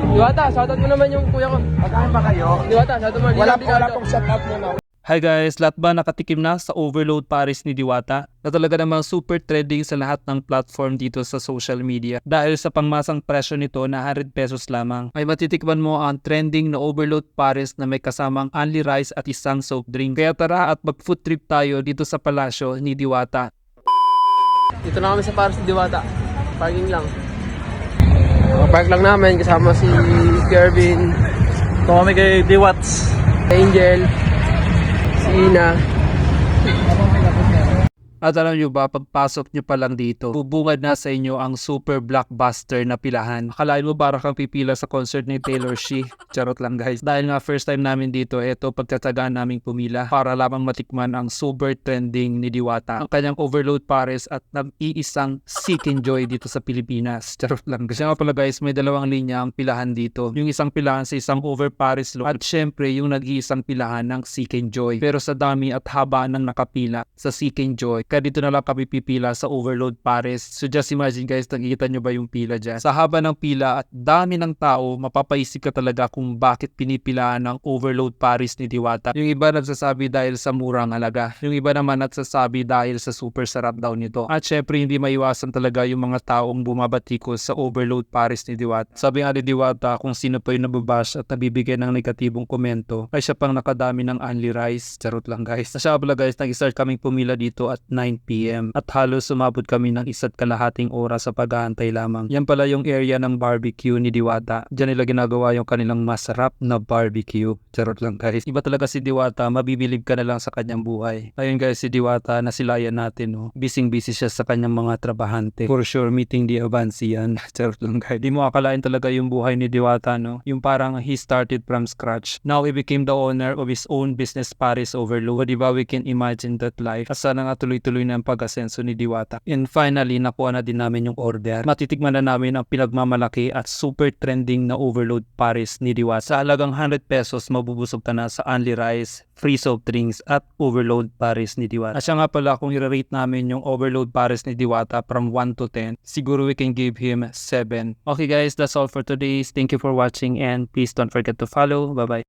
Diwata, shoutout mo naman yung kuya ko. Magkano ba kayo? Diwata, shoutout mo. Wala, Ligaw, wala pong shout out muna. Hi guys, lahat ba nakatikim na sa overload Paris ni Diwata? Na talaga namang super trending sa lahat ng platform dito sa social media. Dahil sa pangmasang presyo nito na 100 pesos lamang, ay matitikman mo ang trending na overload Paris na may kasamang only rice at isang soft drink. Kaya tara at mag food trip tayo dito sa palasyo ni Diwata. Dito na kami sa Paris ni Diwata. Parking lang. Park lang namin kasama si Kervin, Ito kami kay Diwats. Angel, si Ina. At alam nyo ba, pagpasok nyo pa lang dito, bubungad na sa inyo ang super blockbuster na pilahan. Akalain mo para kang pipila sa concert ni Taylor Swift. Charot lang guys. Dahil nga first time namin dito, eto pagtatagaan naming pumila para lamang matikman ang super trending ni Diwata. Ang kanyang overload pares at nag-iisang seek and joy dito sa Pilipinas. Charot lang. Kasi nga pala guys, may dalawang linya ang pilahan dito. Yung isang pilahan sa isang over pares look at syempre yung nag-iisang pilahan ng seek and joy. Pero sa dami at haba ng nakapila sa seek and joy, kaya dito na lang kami pipila sa overload pares. So just imagine guys, nakikita nyo ba yung pila dyan? Sa haba ng pila at dami ng tao, mapapaisip ka talaga kung bakit pinipilaan ng overload pares ni Diwata. Yung iba nagsasabi dahil sa murang halaga. Yung iba naman nagsasabi dahil sa super sarap daw nito. At syempre hindi maiwasan talaga yung mga taong bumabatikos sa overload pares ni Diwata. Sabi nga ni Diwata kung sino pa yung nababash at nabibigay ng negatibong komento ay siya pang nakadami ng only rice. Charot lang guys. Sa pala guys, nag-start kaming pumila dito at 9pm at halos sumabot kami ng isa't kalahating oras sa pag-aantay lamang. Yan pala yung area ng barbecue ni Diwata. Diyan nila ginagawa yung kanilang masarap na barbecue. Charot lang guys. Iba talaga si Diwata, mabibilib ka na lang sa kanyang buhay. Ayun guys, si Diwata, nasilayan natin. Oh. Bising-busy siya sa kanyang mga trabahante. For sure, meeting the Avansi yan. Charot lang guys. Di mo akalain talaga yung buhay ni Diwata, no? Yung parang he started from scratch. Now he became the owner of his own business Paris Overload. Di ba we can imagine that life? At sana nga tuloy-tuloy na ang pag-asenso ni Diwata. And finally, nakuha na din namin yung order. Matitigman na namin ang pinagmamalaki at super trending na overload Paris ni Diwata. Sa halagang 100 pesos, mabubusog ka na sa only rice, free soft drinks at overload Paris ni Diwata. At siya nga pala kung i-rate namin yung overload Paris ni Diwata from 1 to 10, siguro we can give him 7. Okay guys, that's all for today. Thank you for watching and please don't forget to follow. Bye-bye.